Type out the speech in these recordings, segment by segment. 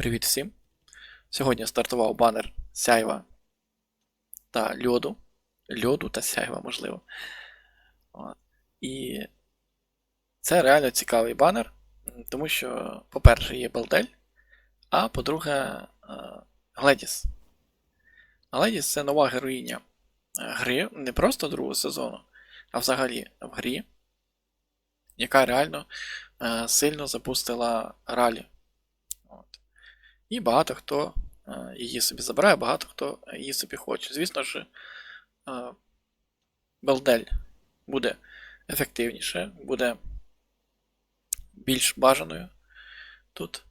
Привіт всім! Сьогодні стартував банер Сяйва та льоду. Льоду та сяйва, можливо. І це реально цікавий банер, тому що, по-перше, є Балдель, а по-друге, е, Гледіс. Гледіс це нова героїня е, гри, не просто другого сезону, а взагалі в грі, яка реально е, сильно запустила ралі. І багато хто е, її собі забирає, багато хто її собі хоче. Звісно ж, е, Белдель буде ефективніше, буде більш бажаною тут.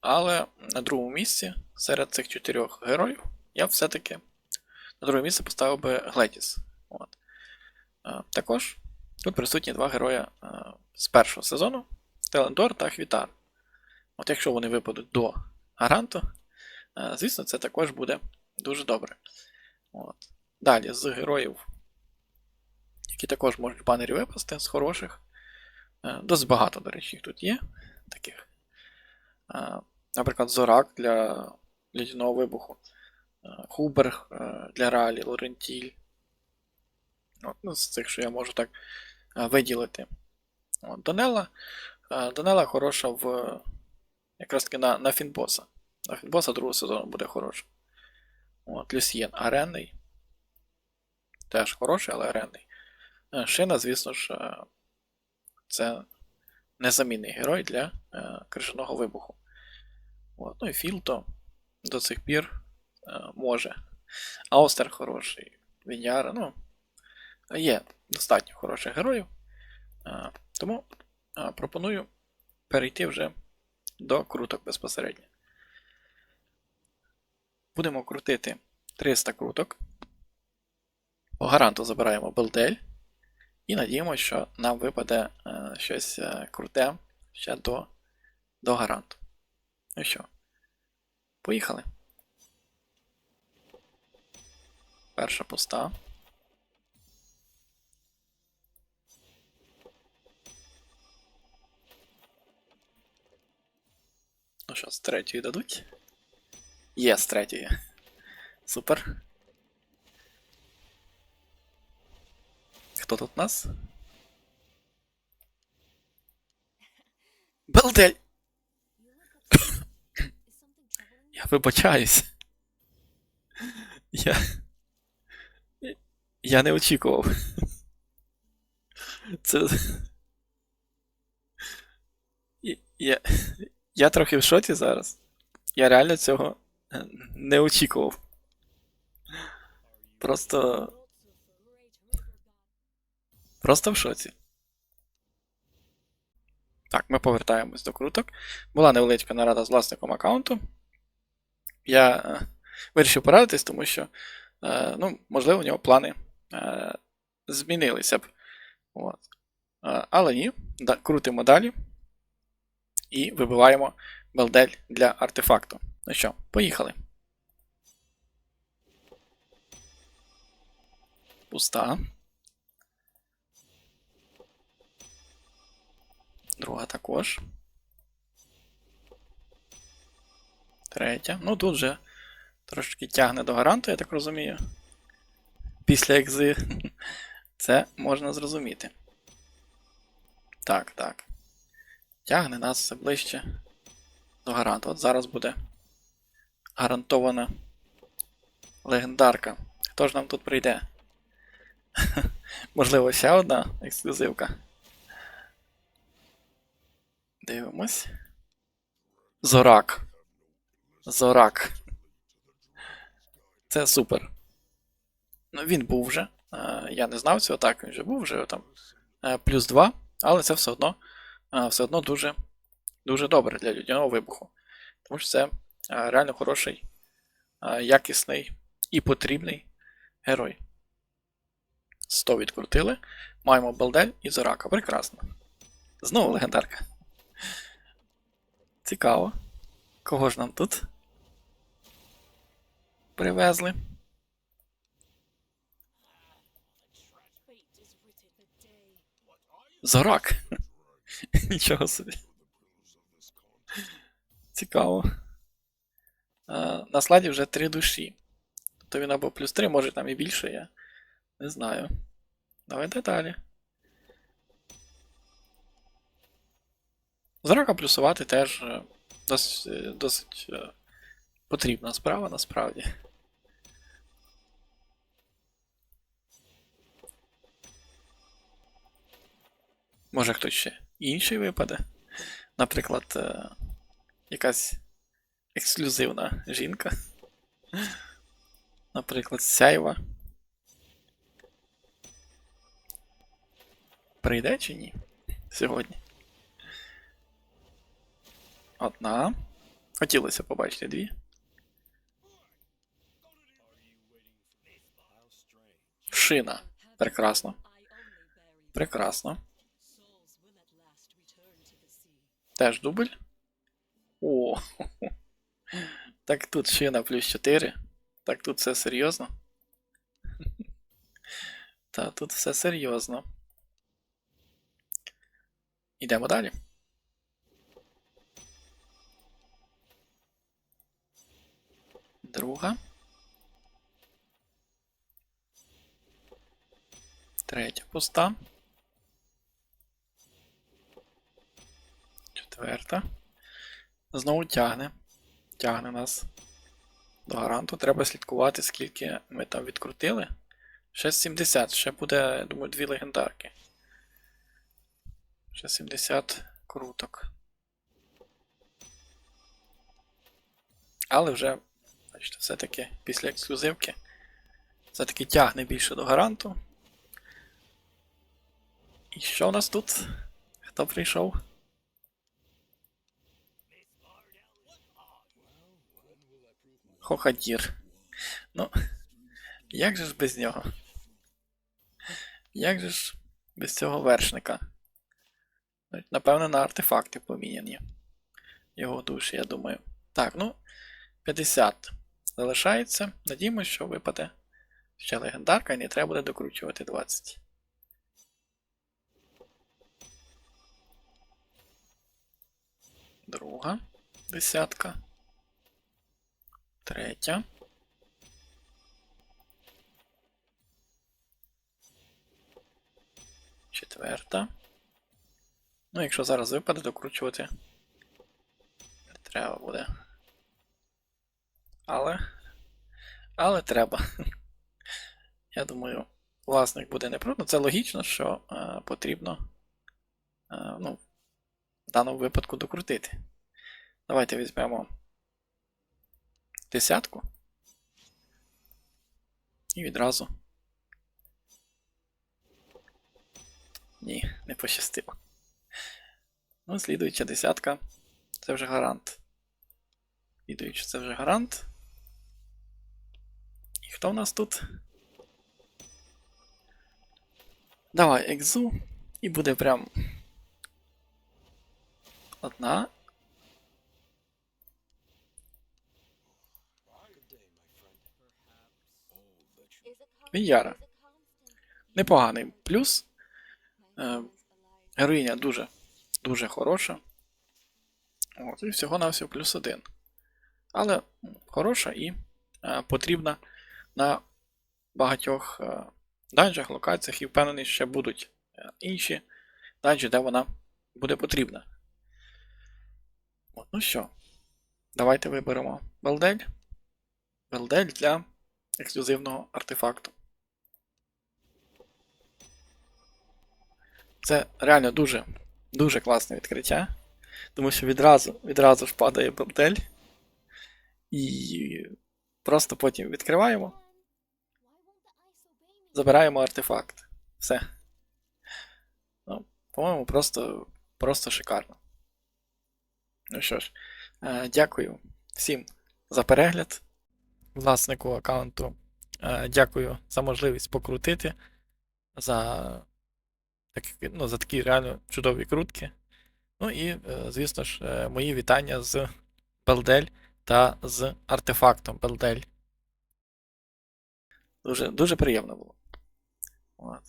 Але на другому місці серед цих чотирьох героїв я все-таки на друге місце поставив би Гледіс. От. Е, Також тут присутні два герої з першого сезону Стелендор та Хвітар. От якщо вони випадуть до гаранту, е, звісно, це також буде дуже добре. От. Далі з героїв, які також можуть в банері випасти з хороших. е, Досить багато, до речі, їх тут є. таких. Е, Наприклад, Зорак для лідяного вибуху, Хубер е, для ралі, Лорентіль. Ну, з цих, що я можу так виділити. От, Донела. е, Донела хороша в якраз таки на, на Фінбоса. На Фінбоса другого сезону буде хороша. От, Люсьєн аренний. Теж хороший, але аренний. Е, Шина, звісно ж, е, це незамінний герой для е, крижаного вибуху. От, ну і Філто до цих пір може. Аустер хороший, Віняра, ну. Є достатньо хороших героїв. Тому пропоную перейти вже до круток безпосередньо. Будемо крутити 300 круток. По гаранту забираємо Белдель. І надіємося, що нам випаде е, щось е, круте ще до, до гаранту. Ну що, поїхали. Перша пуста. Що, з третьої дадуть? Є, з третьої. Супер. Хто тут у нас? Белдель! Я вибачаюсь. Я. Я не очікував. Це. Я. Я трохи в шоці зараз. Я реально цього е, не очікував. Просто. Просто в шоці. Так, ми повертаємось до круток. Була невеличка нарада з власником аккаунту. Я е, вирішив порадитись, тому що, е, ну, можливо, у нього плани змінилися б. От. Але ні, крутимо далі. І вибиваємо белдель для артефакту. Ну що, поїхали. Пуста. Друга також. Третя. Ну тут вже трошки тягне до гаранту, я так розумію. Після екзи. Це можна зрозуміти. Так, так. Тягне нас все ближче до гаранту. От зараз буде гарантована легендарка. Хто ж нам тут прийде? Можливо, ще одна ексклюзивка. Дивимось. Зорак. Зорак. Це супер. Ну, він був вже. Е, Я не знав цього, так, він вже був вже там е, плюс 2, але це все одно все одно дуже дуже добре для людяного вибуху. Тому що це реально хороший, якісний і потрібний герой. 100 відкрутили. Маємо Белдель і Зорака. Прекрасно. Знову легендарка. Цікаво. Кого ж нам тут? Привезли. Зорак. Нічого собі. Цікаво. на складі вже три душі. Тобто він або плюс 3, може там і більше є. Не знаю. Давайте далі. Зрака плюсувати теж е, досить, е, досить е, потрібна справа насправді. Може хтось ще інший випаде. Наприклад, е, якась ексклюзивна жінка. Наприклад, сяйва. Прийде чи ні? Сьогодні. Одна. Хотілося побачити дві. Шина. Прекрасно. Прекрасно. Теж дубль. О. Так тут шина плюс 4. Так тут все серйозно. Та тут все серйозно. Йдемо далі. Друга. Третя пуста. Четверта. Знову тягне. Тягне нас до гаранту. Треба слідкувати, скільки ми там відкрутили. Ще 70. Ще буде, я думаю, дві легендарки. Ще 70 круток. Але вже, бачите, все-таки після ексклюзивки. Все-таки тягне більше до гаранту. І що у нас тут? Хто прийшов? Хохадір. Ну, як же ж без нього? Як же ж без цього вершника? Напевно, на артефакти поміняні. Його душі, я думаю. Так, ну, 50 залишається. Надіємося, що випаде ще легендарка і не треба буде докручувати 20. Друга десятка. Третя. Четверта. Ну, якщо зараз випаде, докручувати. Не треба буде. Але. Але треба. Я думаю, власник буде не проти. Це логічно, що е, потрібно е, ну, в даному випадку докрутити. Давайте візьмемо десятку. І відразу. Ні, не пощастило. Ну, слідуюча десятка. Це вже гарант. Слідуюча це вже гарант. І хто в нас тут? Давай екзу. І буде прям. Одна. Віяра. Непоганий плюс. Е, героїня дуже дуже хороша. От, І всього-навсього плюс один. Але хороша і е, потрібна на багатьох е, данжах, локаціях, і впевнений, ще будуть інші данжі, де вона буде потрібна. От, ну що, давайте виберемо Белдель. Белдель для ексклюзивного артефакту. Це реально дуже дуже класне відкриття. Тому що відразу відразу ж падає бабдель. І просто потім відкриваємо. Забираємо артефакт. Все. Ну, По-моєму, просто просто шикарно. Ну що ж, е, дякую всім за перегляд. Власнику аккаунту. Е, дякую за можливість покрутити. За ну, за такі реально чудові крутки. Ну і, е, звісно ж, е, мої вітання з Белдель та з артефактом Белдель. Дуже дуже приємно було. От.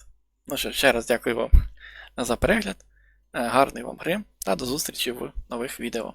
Ну що, ще раз дякую вам за перегляд. Гарної вам гри та до зустрічі в нових відео.